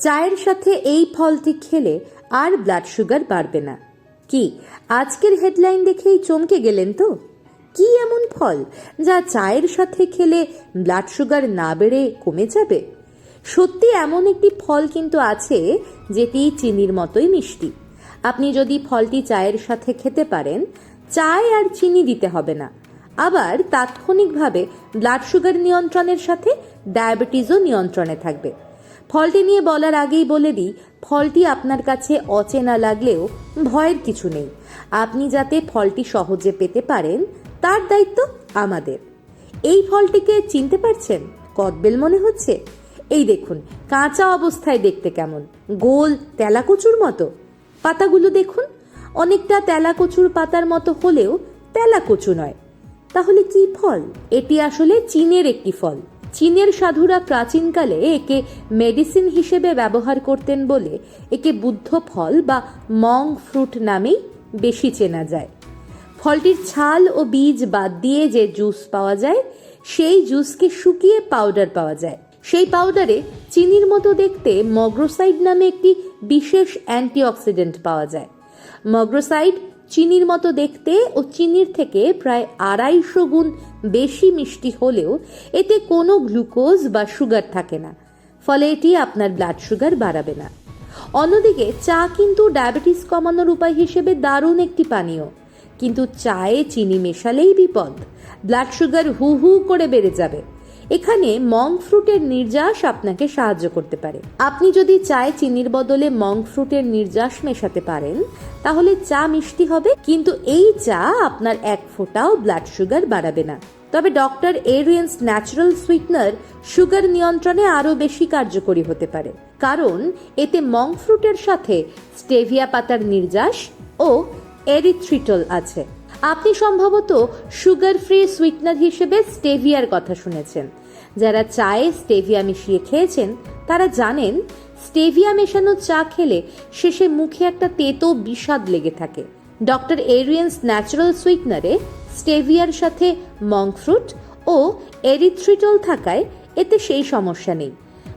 চায়ের সাথে এই ফলটি খেলে আর ব্লাড সুগার বাড়বে না। কি, আজকের হেডলাইন দেখেই চমকে গেলেন তো? কি এমন ফল যা চায়ের সাথে খেলে ব্লাড সুগার না বেড়ে কমে যাবে? সত্যি এমন একটি ফল কিন্তু আছে যেটি চিনির মতোই মিষ্টি। আপনি যদি ফলটি চায়ের সাথে খেতে পারেন চায় আর চিনি দিতে হবে না। আবার তাৎক্ষণিকভাবে ব্লাড সুগার নিয়ন্ত্রণের সাথে ডায়াবেটিসও নিয়ন্ত্রণে থাকবে। ফলটি নিয়ে বলার আগেই বলে দিই, ফলটি আপনার কাছে অচেনা লাগলেও ভয়ের কিছু নেই। আপনি যাতে ফলটি সহজে পেতে পারেন, তার দায়িত্ব আমাদের। এই ফলটিকে চিনতে পারছেন? কদবেল মনে হচ্ছে? এই দেখুন, কাঁচা অবস্থায় দেখতে কেমন। গোল তেলাকচুর মতো। পাতাগুলো দেখুন, অনেকটা তেলাকচুর পাতার মতো হলেও তেলাকচু নয়। তাহলে কি ফল? এটি আসলে চীনের একটি ফল। চীনের সাধুরা প্রাচীনকালে একে মেডিসিন হিসেবে ব্যবহার করতেন বলে একে বুদ্ধ ফল বা মং ফ্রুট নামেই বেশি চেনা যায়। ফলটির ছাল ও বীজ বাদ দিয়ে যে জুস পাওয়া যায়, সেই জুসকে শুকিয়ে পাউডার পাওয়া যায়। সেই পাউডারে চিনির মতো দেখতে মগ্রোসাইড নামে একটি বিশেষ অ্যান্টিঅক্সিডেন্ট পাওয়া যায়। মগ্রোসাইড চিনির মতো দেখতে ও চিনির থেকে প্রায় আড়াইশো গুণ বেশি মিষ্টি হলেও এতে কোনো গ্লুকোজ বা সুগার থাকে না। ফলে এটি আপনার ব্লাড সুগার বাড়াবে না। অন্যদিকে চা কিন্তু ডায়াবেটিস কমানোর উপায় হিসেবে দারুণ একটি পানীয়। কিন্তু চায়ে চিনি মেশালেই বিপদ। ব্লাড সুগার হু হু করে বেড়ে যাবে। এখানে মং ফ্রুটের নির্যাস আপনাকে সাহায্য করতে পারে। আপনি যদি চায় চিনির বদলে মং ফ্রুটের নির্যাস মেশাতে পারেন, তাহলে চা মিষ্টি হবে, কিন্তু এই চা আপনার এক ফোঁটাও ব্লাড সুগার বাড়াবে না। তবে ডক্টর এরিয়েন্স ন্যাচারাল সুইটনার সুগার নিয়ন্ত্রণে আরও বেশি কার্যকরী হতে পারে, কারণ এতে মং ফ্রুটের সাথে স্টেভিয়া পাতার নির্যাস ও এরিথ্রিটল আছে। আপনি সম্ভবত সুগার ফ্রি সুইটনার হিসেবে স্টেভিয়ার কথা শুনেছেন। যারা চায়ে স্টেভিয়া মিশিয়ে খেয়েছেন, তারা জানেন স্টেভিয়া মেশানো চা খেলে শেষে মুখে একটা তেতো বিষাদ লেগে থাকে। ডক্টর এরিয়েন্স ন্যাচারাল সুইটনারে স্টেভিয়ার সাথে মঙ্ক ফ্রুট ও এরিথ্রিটল থাকায় এতে সেই সমস্যা নেই।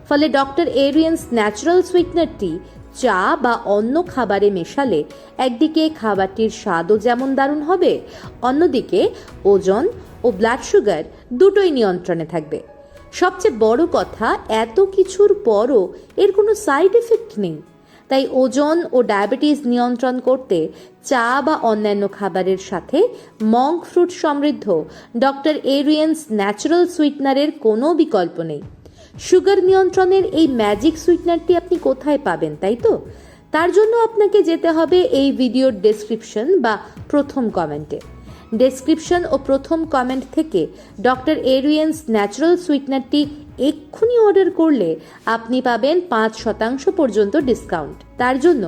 ফলে ডক্টর এরিয়েন্স ন্যাচারাল সুইটনারটি চা বা অন্য খাবারে মেশালে একদিকে খাবারটির স্বাদও যেমন দারুণ হবে, অন্যদিকে ওজন ও ব্লাড সুগার দুটোই নিয়ন্ত্রণে থাকবে। সবচেয়ে বড় কথা, এত কিছুর পরও এর কোনো সাইড এফেক্ট নেই। তাই ওজন ও ডায়াবেটিস নিয়ন্ত্রণ করতে চা বা অন্যান্য খাবারের সাথে মঙ্ক ফ্রুট সমৃদ্ধ ডক্টর এরিয়েন্স ন্যাচারাল সুইটনারের কোনো বিকল্প নেই। সুগার নিয়ন্ত্রণের এই ম্যাজিক সুইটনারটি আপনি কোথায় পাবেন, তাই তো? তার জন্য আপনাকে যেতে হবে এই ভিডিওর ডেসক্রিপশন বা প্রথম কমেন্টে ডেসক্রিপশন ও প্রথম কমেন্ট থেকে ডক্টর এরিয়েন্স ন্যাচারাল সুইটনারটি এক্ষুনি অর্ডার করলে আপনি পাবেন পাঁচ শতাংশ পর্যন্ত ডিসকাউন্ট তার জন্য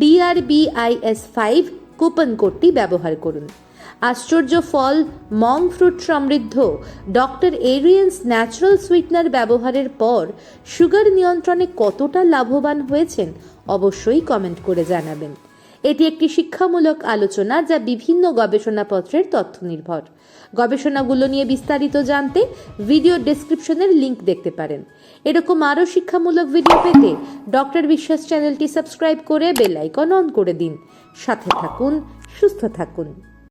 ডিআরবিআইএস ফাইভ কুপন কোডটি ব্যবহার করুন। আশ্চর্য ফল, মং ফ্রুট সমৃদ্ধ। ডক্টর এরিয়েন্স ন্যাচারাল সুইটনার ব্যবহারের পর সুগার নিয়ন্ত্রণে কতটা লাভবান হয়েছেন অবশ্যই কমেন্ট করে জানাবেন। এটি একটি শিক্ষামূলক আলোচনা যা বিভিন্ন গবেষণাপত্রের তথ্য নির্ভর গবেষণাগুলো নিয়ে বিস্তারিত জানতে ভিডিও ডেসক্রিপশনের লিংক দেখতে পারেন। এরকম আরও শিক্ষামূলক ভিডিও পেতে ডক্টর বিশ্বাস চ্যানেলটি সাবস্ক্রাইব করে বেল আইকন অন করে দিন। সাথে থাকুন, সুস্থ থাকুন।